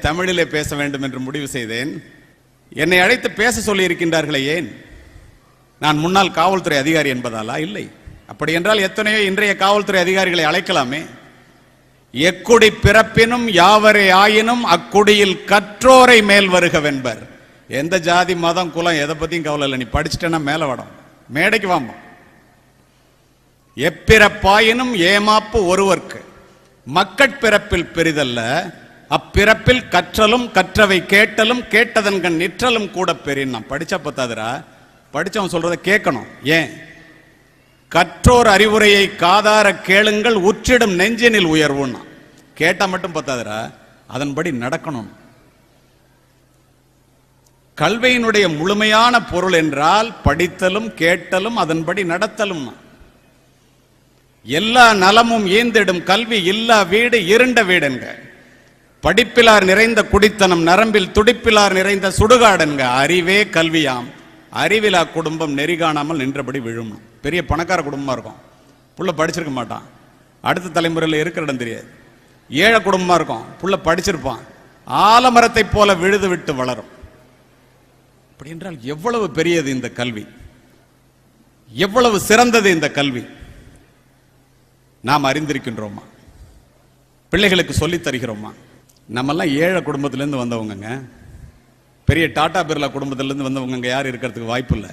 தமிழிலே பேச வேண்டும் என்று முடிவு செய்தேன். என்னை அழைத்து பேச சொல்லி இருக்கின்றார்களே ஏன்? நான் முன்னாள் காவல்துறை அதிகாரி என்பதாலா? இல்லை. அப்படி என்றால் எத்தனையோ இன்றைய காவல்துறை அதிகாரிகளை அழைக்கலாமே. எக்குடி பிறப்பினும் யாவரே ஆயினும் அக்குடியில் கற்றோரை மேல் வருகவென்பர் எந்த ஜாதி மதம் குலம் எதை பத்தியும் கவலை இல்லை. நீ படிச்சுட்டேன்னா மேல வடம் மேடைக்கு வாமா எப்பிறப்பாயினும் ஏமாப்பு ஒருவர்க்கு. மக்கட்பிறப்பில் பெரிதல்ல அப்பிறப்பில் கற்றலும் கற்றவை கேட்டலும் கேட்டதன்கண் நிற்றலும் கூட பெரியன் நான் படிச்சா பத்தாதுரா படிச்சவன் சொல்றதை கேட்கணும். ஏன்? கற்றோர் அறிவுரையை காதார கேளுங்கள் உற்றிடும் நெஞ்சினில் உயர்வுன்னா. கேட்டா மட்டும் பத்தாதுரா அதன்படி நடக்கணும். கல்வியினுடைய முழுமையான பொருள் என்றால் படித்தலும் கேட்டலும் அதன்படி நடத்தலும் எல்லா நலமும் ஈந்திடும் கல்வி இல்லா வீடு இருண்ட வீடுங்க படிப்பிலார் நிறைந்த குடித்தனம் நரம்பில் துடிப்பிலார் நிறைந்த சுடுகாடுங்க அறிவே கல்வியாம். அறிவிலா குடும்பம் நெறி காணாமல் நின்றபடி விழும். பெரிய பணக்கார குடும்பமா இருக்கும். புள்ள படிச்சிருக்க மாட்டான். அடுத்த தலைமுறையில் இருக்கிற இடம் தெரியாது. ஏழை குடும்பமா இருக்கும். புள்ள படிச்சிருப்பான். ஆலமரத்தைப் போல விழுது விட்டு வளரும். அப்படி என்றால் எவ்வளவு பெரியது இந்த கல்வி? எவ்வளவு சிறந்தது இந்த கல்வி? நாம் அறிந்திருக்கின்றோமா? பிள்ளைகளுக்கு சொல்லித் தருகிறோமா? நம்மெல்லாம் ஏழை குடும்பத்திலேருந்து வந்தவங்கங்க. பெரிய டாடா பிர்லா குடும்பத்திலேருந்து வந்தவங்க யார் இருக்கிறதுக்கு வாய்ப்பு இல்லை.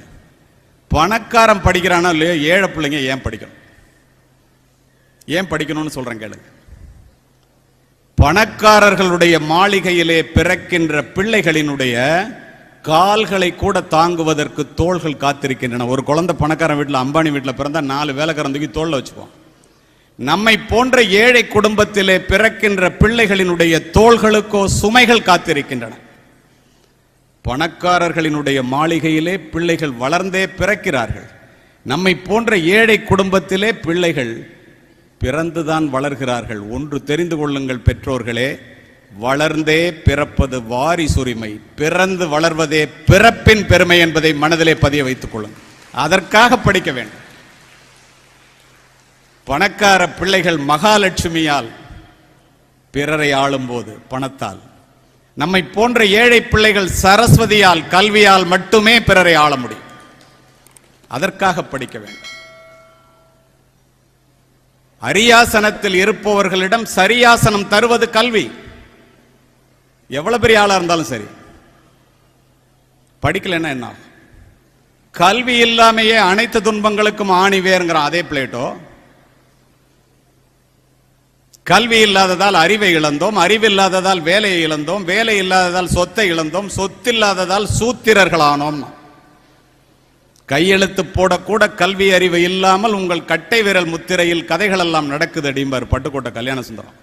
பணக்காரன் படிக்கிறானோ இல்லையோ ஏழை பிள்ளைங்க ஏன் படிக்கணும்? ஏன் படிக்கணும்னு சொல்றேன் கேளுங்க. பணக்காரர்களுடைய மாளிகையிலே பிறக்கின்ற பிள்ளைகளினுடைய கால்களை கூட தாங்குவதற்கு தோள்கள் காத்திருக்கின்றன. ஒரு குழந்தை பணக்காரன் வீட்டில் அம்பானி வீட்டில் பிறந்தா நாலு வேலைக்காரன் தூக்கி தோல்ல வச்சுப்போம் நம்மை போன்ற ஏழை குடும்பத்திலே பிறக்கின்ற பிள்ளைகளினுடைய தோள்களுக்கோ சுமைகள் காத்திருக்கின்றன. பணக்காரர்களினுடைய மாளிகையிலே பிள்ளைகள் வளர்ந்தே பிறக்கிறார்கள். நம்மை போன்ற ஏழை குடும்பத்திலே பிள்ளைகள் பிறந்துதான் வளர்கிறார்கள். ஒன்று தெரிந்து கொள்ளுங்கள் பெற்றோர்களே வளர்ந்தே பிறப்பது வாரிசுரிமை. பிறந்து வளர்வதே பிறப்பின் பெருமை என்பதை மனதிலே பதிய வைத்துக் கொள்ளுங்கள். அதற்காக படிக்க வேண்டும். பணக்கார பிள்ளைகள் மகாலட்சுமியால் பிறரை ஆளும்போது பணத்தால். நம்மை போன்ற ஏழை பிள்ளைகள் சரஸ்வதியால் கல்வியால் மட்டுமே பிறரை ஆள முடியும். அதற்காக படிக்க வேண்டும். அரியாசனத்தில் இருப்பவர்களிடம் சரியாசனம் தருவது கல்வி. எவ்வளவு பெரிய ஆளா இருந்தாலும் சரி. படிக்கலைன்னா என்ன ஆகும்? கல்வி இல்லாமையே அனைத்து துன்பங்களுக்கும் ஆணி வேறுங்கிறான் அதே பிளேட்டோ? கல்வி இல்லாததால் அறிவை இழந்தோம் அறிவில்லாததால் வேலையை இழந்தோம் வேலை இல்லாததால் சொத்தை இழந்தோம் சொத்தில்லாததால் சூத்திரர்களானோம். கையெழுத்து போடக்கூட கல்வி அறிவு இல்லாமல் உங்கள் கட்டை விரல் முத்திரையில் கதைகள் எல்லாம் நடக்குது அடிம்பார் பட்டுக்கோட்டை கல்யாண சுந்தரம்.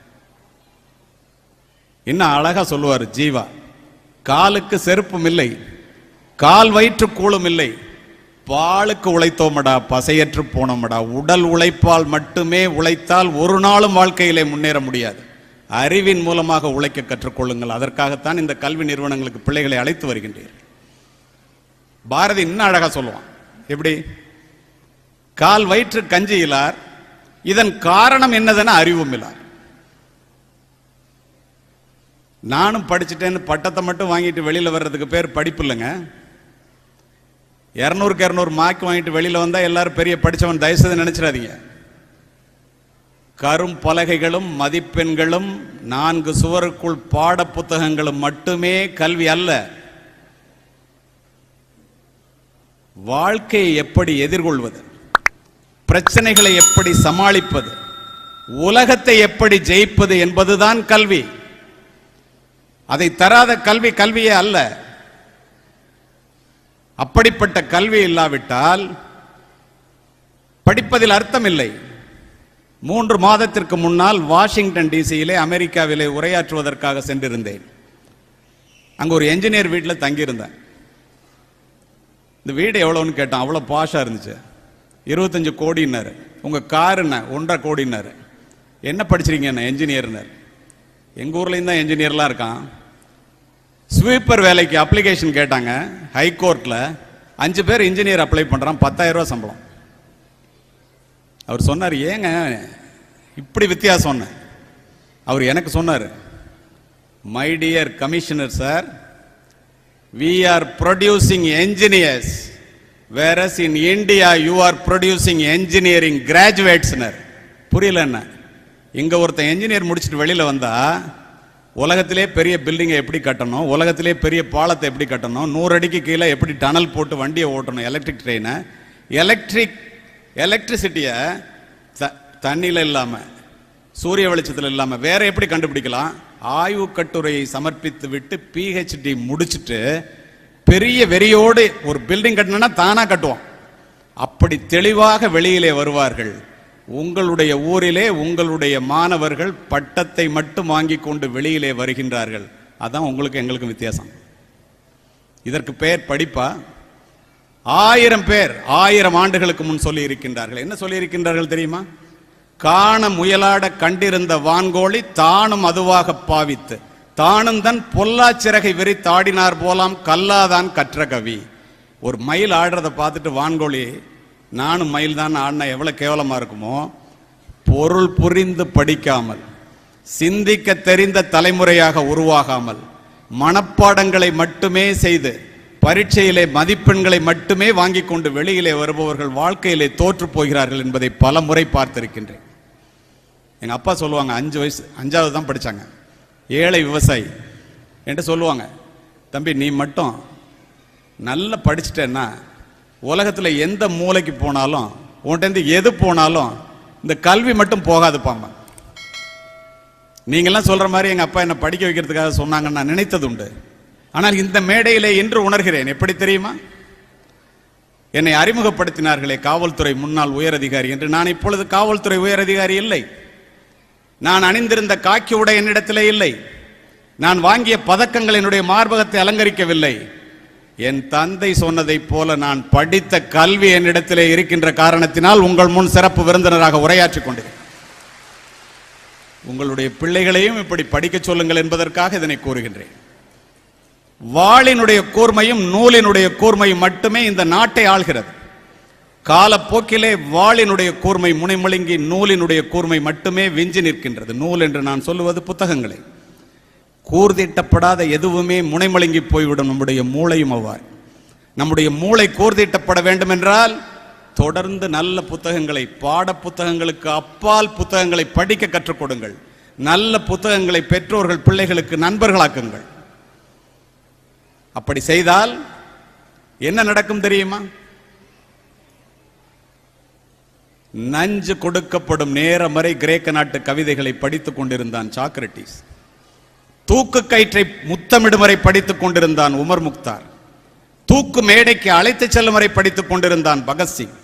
இன்னும் அழகா சொல்லுவார் ஜீவா. காலுக்கு செருப்பும் இல்லை கால் வயிற்று கூழும் இல்லை பாலுக்கு உழைத்தோமடா பசையற்று போனோமடா. உடல் உழைப்பால் மட்டுமே உழைத்தால் ஒரு நாளும் வாழ்க்கையிலே முன்னேற முடியாது. அறிவின் மூலமாக உழைக்க கற்றுக்கொள்ளுங்கள். அதற்காகத்தான் இந்த கல்வி நிறுவனங்களுக்கு பிள்ளைகளை அழைத்து வருகின்றீர்கள் பாரதி இன்னும் அழகா சொல்லுவான். எப்படி? கால் வயிற்று கஞ்சியிலார் இதன் காரணம் என்னதுன்னு அறிவும் இல்லார் நானும் படிச்சுட்டேன்னு பட்டத்தை மட்டும் வாங்கிட்டு வெளியில வர்றதுக்கு பேர் படிப்பு இல்லைங்க. இரநூறுக்கு இரநூறு மார்க் வாங்கிட்டு வெளியில வந்தா எல்லாரும் பெரிய படிச்சவன் தயவுசெய்து நினச்சிடாதீங்க. கரும் பலகைகளும் மதிப்பெண்களும் நான்கு சுவருக்குள் பாட புத்தகங்களும் மட்டுமே கல்வி அல்ல. வாழ்க்கையை எப்படி எதிர்கொள்வது? பிரச்சனைகளை எப்படி சமாளிப்பது? உலகத்தை எப்படி ஜெயிப்பது என்பதுதான் கல்வி. அதை தராத கல்வி கல்வியே அல்ல. அப்படிப்பட்ட கல்வி இல்லாவிட்டால் படிப்பதில் அர்த்தம் இல்லை மூன்று மாதத்திற்கு முன்னால் வாஷிங்டன் டிசியிலே அமெரிக்காவிலே உரையாற்றுவதற்காக சென்றிருந்தேன். அங்கே ஒரு என்ஜினியர் வீட்டில் தங்கியிருந்தேன். இந்த வீடு எவ்வளோன்னு கேட்டான் அவ்வளோ பாஷாக இருந்துச்சு. இருபத்தஞ்சு கோடினார் உங்கள் கார் என்ன? ஒன்றரை கோடினார் என்ன படிச்சிருக்கீங்க என்ன? என்ஜினியர்னர் எங்கள் ஊர்லேயும் தான் என்ஜினியர்லாம் இருக்கான். ஸ்வீப்பர் வேலைக்கு அப்ளிகேஷன் கேட்டாங்க. ஹைகோர்ட்டில் அஞ்சு பேர் இன்ஜினியர் அப்ளை பண்ணுறான் பத்தாயிரம் ரூபா சம்பளம். அவர் சொன்னார் ஏங்க இப்படி வித்தியாசம் அவர் எனக்கு சொன்னார் my dear commissioner sir we are producing engineers whereas in India you are producing engineering கிராஜுவேட்ஸ்னர் புரியல என்ன? இங்கே ஒருத்தன் என்ஜினியர் முடிச்சுட்டு வெளியில் வந்தால் உலகத்திலே பெரிய பில்டிங்கை எப்படி கட்டணும்? உலகத்திலே பெரிய பாலத்தை எப்படி கட்டணும்? நூறு அடிக்கு கீழே எப்படி டனல் போட்டு வண்டியை ஓட்டணும்? எலக்ட்ரிக் ட்ரெயினை எலக்ட்ரிக் எலக்ட்ரிசிட்டியை தண்ணியில் இல்லாமல் சூரிய வெளிச்சத்தில் இல்லாமல் வேற எப்படி கண்டுபிடிக்கலாம்? ஆய்வு கட்டுரையை சமர்ப்பித்து விட்டு பிஹெச்டி முடிச்சிட்டு பெரிய வெறியோடு ஒரு பில்டிங் கட்டணும்னா தானாக கட்டுவோம். அப்படி தெளிவாக வெளியிலே வருவார்கள். உங்களுடைய ஊரிலே உங்களுடைய மாணவர்கள் பட்டத்தை மட்டும் வாங்கி கொண்டு வெளியிலே வருகின்றார்கள். அதான் உங்களுக்கு எங்களுக்கும் வித்தியாசம். இதற்கு பெயர் படிப்பா? ஆயிரம் பேர் ஆயிரம் ஆண்டுகளுக்கு முன் சொல்லி இருக்கின்றார்கள் என்ன சொல்லி இருக்கின்றார்கள் தெரியுமா? காண முயலாட கண்டிருந்த வான்கோழி தானும் அதுவாக பாவித்து தானும் தன் பொல்லா சிறகை விரித்தாடினார் போலாம் கல்லாதான் கற்ற கவி. ஒரு மயில் ஆடுறதை பார்த்துட்டு வான்கோழி நானும் மயில் தான் ஆடினா எவ்வளோ கேவலமாக இருக்குமோ? பொருள் புரிந்து படிக்காமல் சிந்திக்க தெரிந்த தலைமுறையாக உருவாகாமல் மனப்பாடங்களை மட்டுமே செய்து பரீட்சையிலே மதிப்பெண்களை மட்டுமே வாங்கி கொண்டு வெளியிலே வருபவர்கள் வாழ்க்கையிலே தோற்று போகிறார்கள் என்பதை பல முறை பார்த்திருக்கின்றேன். எங்கள் அப்பா சொல்லுவாங்க அஞ்சு வயசு அஞ்சாவது தான் படித்தாங்க ஏழை விவசாயி என்கிட்ட சொல்லுவாங்க தம்பி நீ மட்டும் நல்லா படிச்சிட்டேன்னா உலகத்தில் எந்த மூலைக்கு போனாலும் உன்கிட்ட எது போனாலும் இந்த கல்வி மட்டும் போகாது பாம்பா நீங்கள்லாம் சொல்கிற மாதிரி எங்கள் அப்பா என்னை படிக்க வைக்கிறதுக்காக சொன்னாங்கன்னு நான் நினைத்தது உண்டு ஆனால் இந்த மேடையிலே இன்று உணர்கிறேன். எப்படி தெரியுமா? என்னை அறிமுகப்படுத்தினார்களே காவல்துறை முன்னாள் உயரதிகாரி என்று. நான் இப்பொழுது காவல்துறை உயரதிகாரி இல்லை. நான் அணிந்திருந்த காக்கி உடை என்னிடத்திலே இல்லை. நான் வாங்கிய பதக்கங்கள் என்னுடைய மார்பகத்தை அலங்கரிக்கவில்லை. என் தந்தை சொன்னதைப் போல நான் படித்த கல்வி என்னிடத்திலே இருக்கின்ற காரணத்தினால் உங்கள் முன் சிறப்பு விருந்தினராக உரையாற்றிக் கொண்டிருக்கிறேன். உங்களுடைய பிள்ளைகளையும் இப்படி படிக்கச் சொல்லுங்கள் என்பதற்காக இதனை கூறுகின்றேன். வாளினுடைய கூர்மையும் நூலினுடைய கூர்மையும் மட்டுமே இந்த நாட்டை ஆள்கிறது. காலப்போக்கிலே வாளினுடைய கூர்மை முனைமொழுங்கி நூலினுடைய கூர்மை மட்டுமே விஞ்சி நிற்கின்றது. நூல் என்று நான் சொல்லுவது புத்தகங்களை. கூர்தீட்டப்படாத எதுவுமே முனைமொழுங்கி போய்விடும் நம்முடைய மூளையும் அவ்வாறு. நம்முடைய மூளை கூர்தீட்டப்பட வேண்டும் என்றால் தொடர்ந்து நல்ல புத்தகங்களை பாட புத்தகங்களுக்கு அப்பால் புத்தகங்களை படிக்க கற்றுக் கொடுங்கள். நல்ல புத்தகங்களை பெற்றோர்கள் பிள்ளைகளுக்கு நண்பர்களாக்குங்கள். அப்படி செய்தால் என்ன நடக்கும் தெரியுமா? நஞ்சு கொடுக்கப்படும் நேரம் வரை கிரேக்க நாட்டு கவிதைகளை படித்துக் கொண்டிருந்தான் சாக்ரட்டிஸ் தூக்கு கயிற்றை முத்தமிடும் வரை படித்துக் கொண்டிருந்தான் உமர் முக்தார். தூக்கு மேடைக்கு அழைத்துச் செல்லும் வரை படித்துக் கொண்டிருந்தான் பகத்சிங்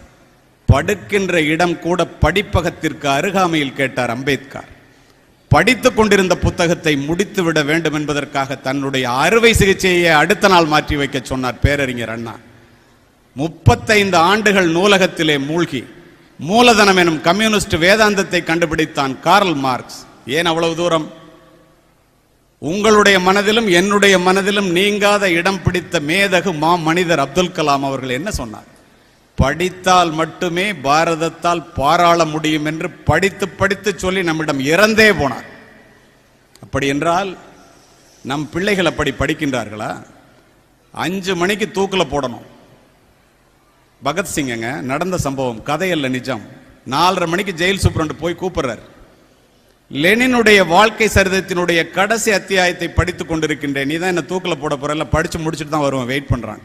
படுக்கின்ற இடம் கூட படிப்பகத்திற்கு அருகாமையில் கேட்டார் அம்பேத்கர். படித்துக் கொண்டிருந்த புத்தகத்தை முடித்து விட வேண்டும் என்பதற்காக தன்னுடைய அறுவை சிகிச்சையை அடுத்த நாள் மாற்றி வைக்க சொன்னார் பேரறிஞர் அண்ணா. முப்பத்தைந்து ஆண்டுகள் நூலகத்திலே மூழ்கி மூலதனம் எனும் கம்யூனிஸ்ட் வேதாந்தத்தை கண்டுபிடித்தான் கார்ல் மார்க்ஸ். ஏன் அவ்வளவு தூரம்? உங்களுடைய மனதிலும் என்னுடைய மனதிலும் நீங்காத இடம் பிடித்த மேதகு மா மனிதர் அப்துல் கலாம் அவர்கள் என்ன சொன்னார்? படித்தால் மட்டுமே பாரதத்தால் பாராள முடியும் என்று படித்து படித்து சொல்லி நம்மிடம் இறந்தே போனார். அப்படி என்றால் நம் பிள்ளைகள் அப்படி படிக்கின்றார்களா? அஞ்சு மணிக்கு தூக்கில் போடணும். பகத்சிங்கங்க நடந்த சம்பவம் கதையல்ல நிஜம். நாலரை மணிக்கு ஜெயில் சூப்பரண்ட் போய் கூப்பிடுறாரு. லெனினுடைய வாழ்க்கை சரிதத்தினுடைய கடைசி அத்தியாயத்தை படித்துக் கொண்டிருக்கின்றேன். நீ தான் என்ன தூக்கில் போட போறல படிச்சு முடிச்சுட்டு தான் வருவேன். வெயிட் பண்றான்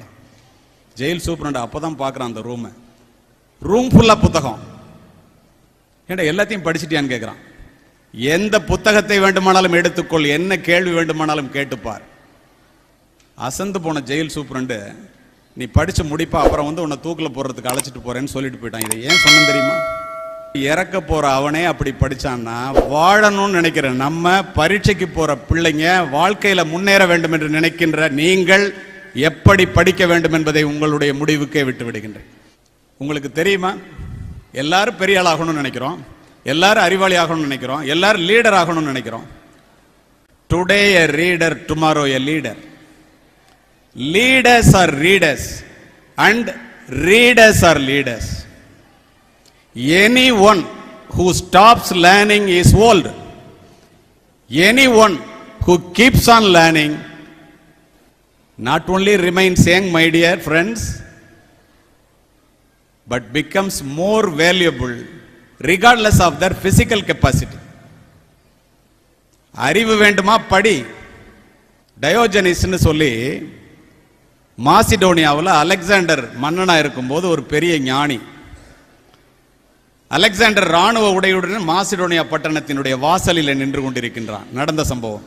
ஜெயில் சூப்பரண்ட் அப்பதான் பார்க்குறான் அந்த ரூமை ரூம் ஃபுல்லாக புத்தகம். ஏன்டா எல்லாத்தையும் படிச்சிட்டியான்னு கேட்குறான் எந்த புத்தகத்தை வேண்டுமானாலும் எடுத்துக்கொள். என்ன கேள்வி வேண்டுமானாலும் கேட்டுப்பார். அசந்து போன ஜெயில் சூப்பரண்டு நீ படிச்சு முடிப்பா அப்புறம் வந்து உன்னை தூக்கில் போடுறதுக்கு அழைச்சிட்டு போறேன்னு சொல்லிட்டு போயிட்டான். இதை ஏன் சொன்னேன் தெரியுமா? இறக்க போற அவனே அப்படி படிச்சான்னா வாழணும்னு நினைக்கிற நம்ம பரீட்சைக்கு போற பிள்ளைங்க வாழ்க்கையில முன்னேற வேண்டும் என்று நினைக்கின்ற நீங்கள் எப்படி படிக்க வேண்டும் என்பதை உங்களுடைய முடிவுக்கே விட்டு விடுகின்றேன். உங்களுக்கு தெரியுமா? எல்லாரும் பெரிய ஆளாகணும்னு நினைக்கிறோம். எல்லாரும் அறிவாளி ஆகணும்னு நினைக்கிறோம். எல்லாரும் லீடர் ஆகணும்னு நினைக்கிறோம். Today a reader tomorrow a leader leaders are readers and readers are leaders anyone who stops learning is old anyone who keeps on learning not only remains young my dear friends but becomes more valuable regardless of the physical capacity அறிவு வேண்டுமா படி டயோஜனிஸ்ன்னு சொல்லி மாசிடோனியாவில் Alexander மன்னனாக இருக்கும்போது ஒரு பெரிய ஞானி Alexander ராணுவ உடையுடன் மாசிடோனியா பட்டணத்தினுடைய வாசலில் நின்று கொண்டிருக்கின்றான். நடந்த சம்பவம்.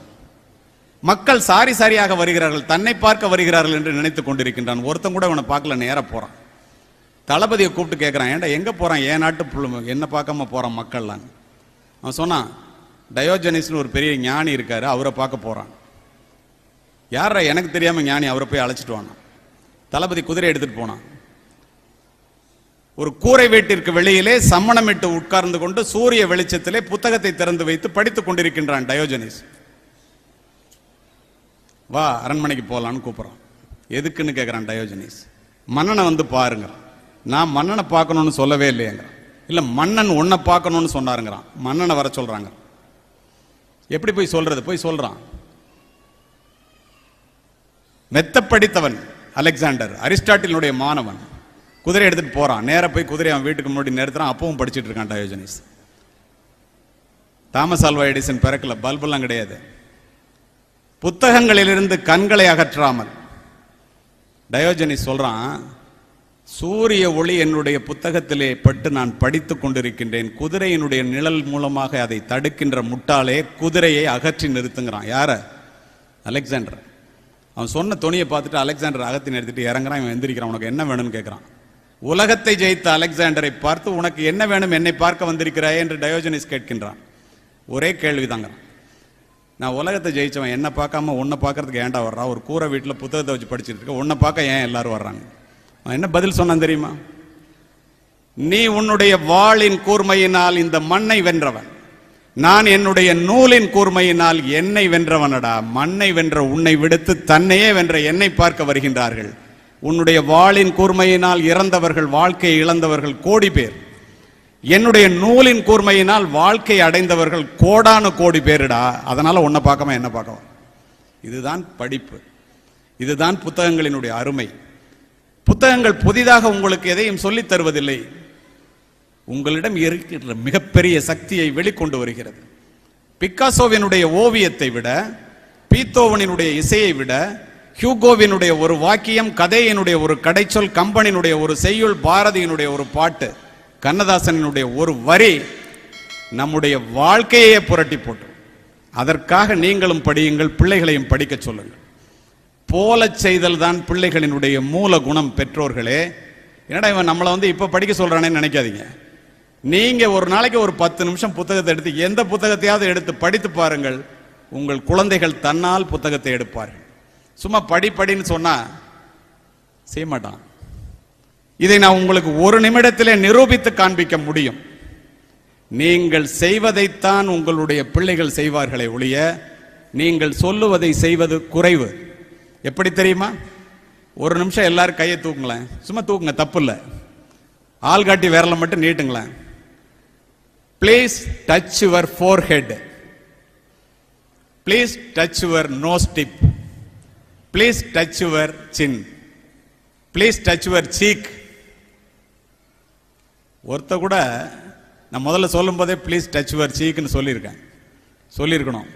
மக்கள் சாரி சாரியாக வருகிறார்கள் தன்னை பார்க்க வருகிறார்கள் என்று நினைத்துக் கொண்டிருக்கின்றான். ஒருத்தன் கூட அவனை பார்க்கல நேராக போறான். தளபதியை கூப்பிட்டு கேட்குறான் ஏன்டா எங்க போறான்? ஏன் நாட்டு புள்ள என்ன பார்க்காம போறான் மக்கள்லாம்? அவன் சொன்னான் டயோஜனிஸ்னு ஒரு பெரிய ஞானி இருக்காரு அவரை பார்க்க போறான். யாரா எனக்கு தெரியாம ஞானி அவரை போய் அழைச்சிட்டு வானான். தளபதி குதிரை எடுத்துட்டு போனான். ஒரு கூரை வீட்டிற்கு வெளியிலே சம்மணமிட்டு உட்கார்ந்து கொண்டு சூரிய வெளிச்சத்திலே புத்தகத்தை திறந்து வைத்து படித்துக் கொண்டிருக்கின்றான் டயோஜனிஸ் வா அரண்மனைக்கு போகலான்னு கூப்பிட்றான். எதுக்குன்னு கேட்குறான் டயோஜனிஸ் மன்னனை வந்து பாருங்க நான் மன்னனை பார்க்கணும்னு சொல்லவே இல்லையேங்கிறான். இல்லை மன்னன் உன்னை பார்க்கணும்னு சொன்னாருங்கிறான். மன்னனை வர சொல்கிறாங்க எப்படி போய் சொல்றது? போய் சொல்கிறான் மெத்த படித்தவன் அலெக்சாண்டர் அரிஸ்டாட்டிலுடைய மாணவன். குதிரை எடுத்துட்டு போகிறான் நேராக போய் குதிரை அவன் வீட்டுக்கு முன்னாடி நிறுத்துறான். அப்பவும் படிச்சிட்டு இருக்கான் டயோஜனிஸ் தாமஸ் ஆல்வா எடிசன் பிறக்கல. பல்பெல்லாம் கிடையாது. புத்தகங்களிலிருந்து கண்களை அகற்றாமல் டயோஜனிஸ் சொல்கிறான் சூரிய ஒளி என்னுடைய புத்தகத்திலே பட்டு நான் படித்துக் கொண்டிருக்கின்றேன். குதிரையினுடைய நிழல் மூலமாக அதை தடுக்கின்ற முட்டாளே குதிரையை அகற்றி நிறுத்துங்கிறான். யார? அலெக்சாண்டர். அவன் சொன்ன துணியை பார்த்துட்டு அலெக்சாண்டர் அகத்தி நிறுத்திட்டு இறங்குறான். இவன் எந்திரிக்கிறான். உனக்கு என்ன வேணும்னு கேட்குறான் உலகத்தை ஜெயித்த அலெக்சாண்டரை பார்த்து உனக்கு என்ன வேணும் என்னை பார்க்க வந்திருக்கிறாய் என்று டயோஜனிஸ் கேட்கின்றான். ஒரே கேள்விதாங்கிறான் நான் உலகத்தை ஜெயிச்சவன் என்ன பார்க்காம உன்னை பார்க்கறதுக்கு ஏன்டா வர்றா? ஒரு கூரை வீட்டில் புத்தகத்தை வச்சு படிச்சுட்டு இருக்க உன்னை பார்க்க ஏன் எல்லாரும் வர்றாங்க? அவன் என்ன பதில் சொன்னான் தெரியுமா? நீ உன்னுடைய வாளின் கூர்மையினால் இந்த மண்ணை வென்றவன். நான் என்னுடைய நூலின் கூர்மையினால் என்னை வென்றவனடா? மண்ணை வென்ற உன்னை விடுத்து தன்னையே வென்ற என்னை பார்க்க வருகின்றார்கள். உன்னுடைய வாளின் கூர்மையினால் இறந்தவர்கள் வாழ்க்கையை இழந்தவர்கள் கோடி பேர். என்னுடைய நூலின் கூர்மையினால் வாழ்க்கை அடைந்தவர்கள் கோடானு கோடி பேருடா. அதனால உன்னை பார்க்காம என்ன பார்க்கலாம் இதுதான் படிப்பு. இதுதான் புத்தகங்களினுடைய அருமை. புத்தகங்கள் புதிதாக உங்களுக்கு எதையும் சொல்லித் தருவதில்லை. உங்களிடம் இருக்கின்ற மிகப்பெரிய சக்தியை வெளிக்கொண்டு வருகிறது. பிக்காசோவினுடைய ஓவியத்தை விட பீத்தோவனினுடைய இசையை விட ஹியூகோவினுடைய ஒரு வாக்கியம் கதையினுடைய ஒரு கடைச்சொல் கம்பனினுடைய ஒரு செய்யுள் பாரதியினுடைய ஒரு பாட்டு கண்ணதாசனினுடைய ஒரு வரி நம்முடைய வாழ்க்கையே புரட்டி போட்டு அதற்காக நீங்களும் படியுங்கள் பிள்ளைகளையும் படிக்க சொல்லுங்கள். போலச் செய்தல் தான் பிள்ளைகளினுடைய மூல குணம் பெற்றோர்களே. என்னடா இவன் நம்மளை வந்து இப்போ படிக்க சொல்கிறானேன்னு நினைக்காதீங்க. நீங்க ஒரு நாளைக்கு ஒரு பத்து நிமிஷம் புத்தகத்தை எடுத்து எந்த புத்தகத்தையாவது எடுத்து படித்து பாருங்கள். உங்கள் குழந்தைகள் தன்னால் புத்தகத்தை எடுப்பார்கள். சும்மா படிப்படின்னு சொன்னா செய்ய மாட்டான் இதை நான் உங்களுக்கு ஒரு நிமிடத்திலே நிரூபித்து காண்பிக்க முடியும். நீங்கள் செய்வதைத்தான் உங்களுடைய பிள்ளைகள் செய்வார்களே ஒழிய நீங்கள் சொல்லுவதை செய்வது குறைவு. எப்படி தெரியுமா? ஒரு நிமிஷம் எல்லாரும் கையை தூக்குங்களேன். சும்மா தூக்குங்க தப்பு இல்லை ஆள் காட்டி விரலை மட்டும் நீட்டுங்களேன். Please touch your forehead please touch your nose tip please touch your chin please touch your cheek ஒருத்த கூட நான் முதல்ல சொல்லும் போதே ப்ளீஸ் டச் யுவர் சீக்னு சொல்லியிருக்கேன். சொல்லியிருக்கணும்.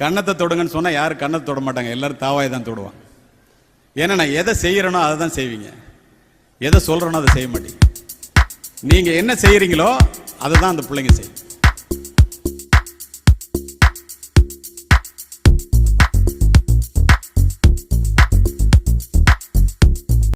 கன்னத்தை தொடுங்கன்னு சொன்னால் யாரும் கன்னத்தை தொட மாட்டாங்க? எல்லாரும் தாவாய் தான் தொடுவாங்க. ஏன்னா நான் எதை செய்கிறேனோ அதை தான் செய்வீங்க. எதை சொல்கிறேனோ அதை செய்ய மாட்டீங்க. நீங்கள் என்ன செய்கிறீங்களோ அதை தான் அந்த பிள்ளைங்க செய்யும்.